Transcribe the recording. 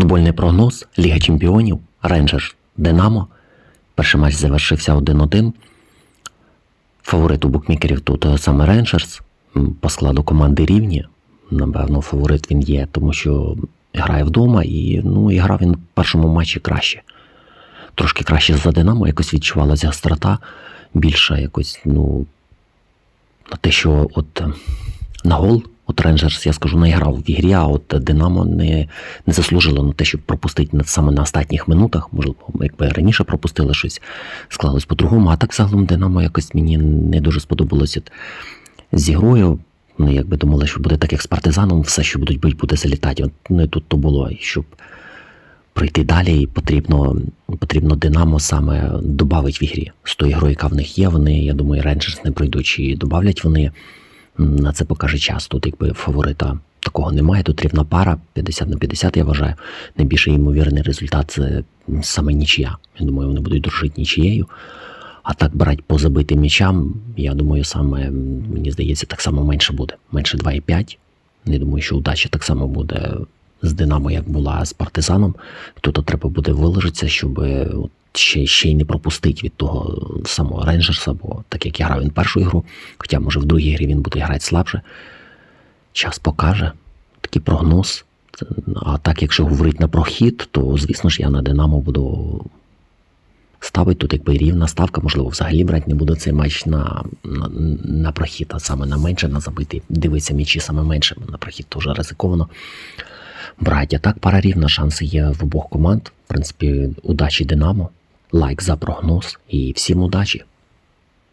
Футбольний прогноз Ліга Чемпіонів, Рейнджерс, Динамо. Перший матч завершився 1-1. Фаворит у букмекерів тут е, саме Рейнджерс. По складу команди рівні. Напевно, фаворит він є, тому що грає вдома і ну, і грав він в першому матчі краще. Трошки краще за Динамо, якось відчувалася гострота. Більше якось, ну, на те, що от е, на гол, от Рейнджерс, я скажу, не грав в ігрі, а от Динамо не, не заслужило на те, щоб пропустити саме на останніх минутах. Можливо, якби раніше пропустили щось, склалось по-другому. А так загалом Динамо якось мені не дуже сподобалося з ігрою. Ну, якби думали, що буде так, як з партизаном, все, що будуть бити, буде залітати. От не тут то було. Щоб пройти далі, потрібно, потрібно Динамо саме додати в ігрі. З тою грою, яка в них є, вони, я думаю, Рейнджерс не пройдуть, чи додавлять вони. На це покаже час. Тут якби фаворита такого немає. Тут рівна пара 50 на 50, я вважаю. Найбільше ймовірний результат це саме нічия. Я думаю, вони будуть дружити нічією. А так брати по забитим м'ячам, я думаю, саме мені здається, так само менше буде. Менше 2,5. Не думаю, що удача так само буде з Динамо, як була з партизаном. Тут треба буде виложитися, щоб ще, ще й не пропустити від того самого Рейнджерса, бо так як я грав він першу ігру, хоча може в другій грі він буде грати слабше. Час покаже. Такий прогноз. А так, якщо говорити на прохід, то звісно ж я на Динамо буду ставити тут якби рівна ставка, можливо, взагалі брати не буду цей матч на, на, на прохід, а саме на менше, на забитий. Дивиться м'ячі саме менше, на прохід теж ризиковано. Браття, так, пара рівна, шанси є в обох команд. В принципі, удачі Динамо. Лайк за прогноз і всім удачі!